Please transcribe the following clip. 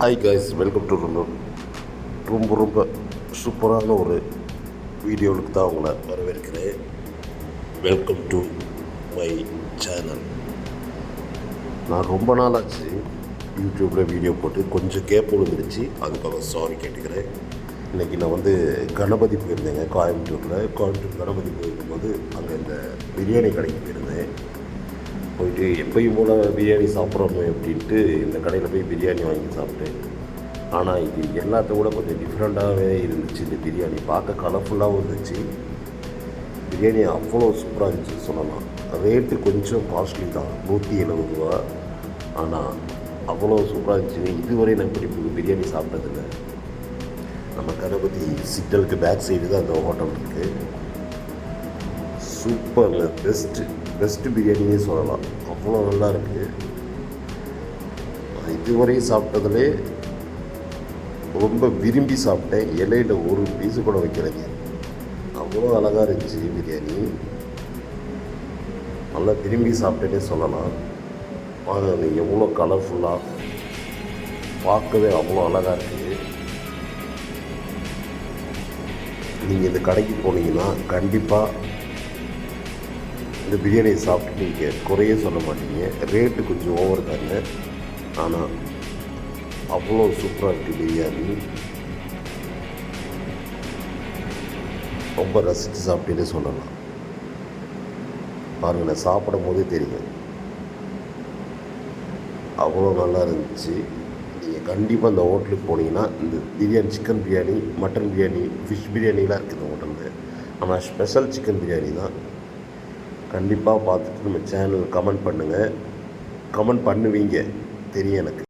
Hi guys welcome to ரொம்ப ரொம்ப ரொம்ப சூப்பரான ஒரு வீடியோவுக்கு தான் உங்களை வரவேற்கிறேன். வெல்கம் டு மை சேனல் நான் ரொம்ப நாள் ஆச்சு யூடியூப்பில் வீடியோ போட்டு கொஞ்சம் கேப் விழுந்துருச்சு அதுக்காக சாரி கேட்டுக்கிறேன். இன்றைக்கி நான் வந்து கணபதி போயிருந்தேங்க கோயம்புத்தூரில். கோயம்புத்தூர் கணபதி போயிருக்கும்போது அங்கே இந்த பிரியாணி கடைக்கு போயிருந்தேன். போயிட்டு எப்பயும் போல் பிரியாணி சாப்பிட்றோமே அப்படின்ட்டு இந்த கடையில் போய் பிரியாணி வாங்கி சாப்பிட்டேன். ஆனால் இது எல்லாத்த கூட கொஞ்சம் டிஃப்ரெண்ட்டாகவே இருந்துச்சு இந்த பிரியாணி. பார்க்க கலர்ஃபுல்லாகவும் இருந்துச்சு. பிரியாணி அவ்வளோ சூப்பராக இருந்துச்சு சொல்லலாம். ரேட்டு கொஞ்சம் காஸ்ட்லி தான் நூற்றி எழுபது ரூபா. ஆனால் அவ்வளோ சூப்பராக இருந்துச்சு. இதுவரை நான் இப்படி பிரியாணி சாப்பிட்டதில்லை. நம்ம கணபதி சிக்னலுக்கு பேக் சைடு தான் அந்த ஹோட்டல் இருக்குது சூப்பர் பெஸ்ட்டு பெஸ்ட்டு பிரியாணியே சொல்லலாம். அவ்வளோ நல்லா இருக்குது இதுவரையும் சாப்பிட்டதுலே ரொம்ப விரும்பி சாப்பிட்டேன். இலையில் ஒரு பீஸு கூட வைக்கிறது அவ்வளோ அழகாக இருந்துச்சு பிரியாணி நல்லா விரும்பி சாப்பிட்டேனே சொல்லலாம். வாங்க அது எவ்வளோ கலர்ஃபுல்லாக பார்க்கவே அவ்வளோ அழகாக இருக்குது நீங்கள் இந்த கடைக்கு போனீங்கன்னா கண்டிப்பாக இந்த பிரியாணியை சாப்பிட்டு நீங்கள் குறையே சொல்ல மாட்டீங்க. ரேட்டு கொஞ்சம் ஓவர் தாங்க. ஆனால் அவ்வளோ சூப்பராக இருக்குது பிரியாணி. ரொம்ப ரசித்து சாப்பிட்டேனே சொல்லலாம். பாருங்கள் நான் சாப்பிடும் போதே தெரியும் அவ்வளோ நல்லா இருந்துச்சு. நீங்கள் கண்டிப்பாக அந்த ஹோட்டலுக்கு போனீங்கன்னா இந்த biryani chicken biryani mutton biryani fish பிரியாணிலாம் இருக்குது இந்த ஹோட்டலில் ஆனால் ஸ்பெஷல் சிக்கன் பிரியாணி தான். கண்டிப்பாக பார்த்துட்டு நம்ம சேனல் கமெண்ட் பண்ணுங்கள் கமெண்ட் பண்ணுவீங்க. தெரியும் எனக்கு.